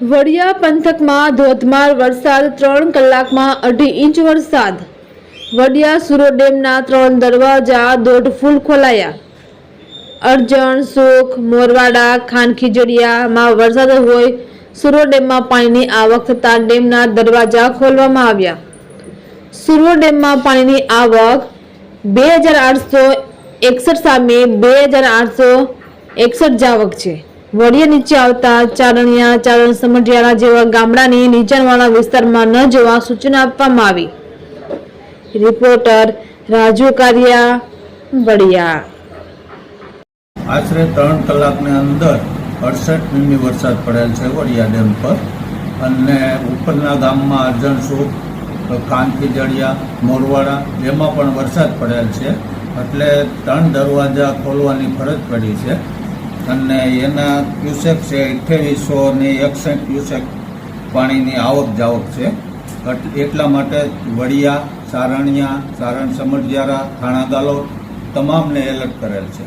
વડિયા પંથકમાં ધોધમાર વરસાદ ત્રણ કલાકમાં અઢી ઇંચ વરસાદ. વડિયા સુરો ડેમના ત્રણ દરવાજા દોઢ ફૂલ ખોલાયા. અરજણ, સુખ, મોરવાડા ખાનખીજડીયામાં વરસાદ હોય, સુરો ડેમમાં પાણીની આવક થતાં ડેમના દરવાજા ખોલવામાં આવ્યા. સુરો ડેમમાં પાણીની આવક બે હજાર આઠસો એકસઠ સામે બે હજાર આઠસો એકસઠ જાવક છે. વડિયા નીચે આવતા ચારણિયા, ચારણ સમઢિયાળા જેવા ગામડાની નીચાણવાળા વિસ્તારમાં ન જવા સૂચના આપવામાં આવી. રિપોર્ટર રાજુ કારિયા, વડિયા. આશરે ત્રણ કલાકની અંદર અડસઠ મીમી વરસાદ પડેલ છે વડિયા ડેમ પર અને ઉપરના ગામમાં અરજણ સુખ કાનખીજડિયા મોરવાડા એમાં પણ વરસાદ પડેલ છે. એટલે ત્રણ દરવાજા ખોલવાની ફરજ પડી છે. અને એના ક્યુસેક છે અઠ્યાવીસો ને એકસઠ ક્યુસેક પાણીની આવક જાવક છે. એટલા માટે વડિયા, સારણિયા, સારણ થાણા ગાલો તમામને એલર્ટ કરેલ છે.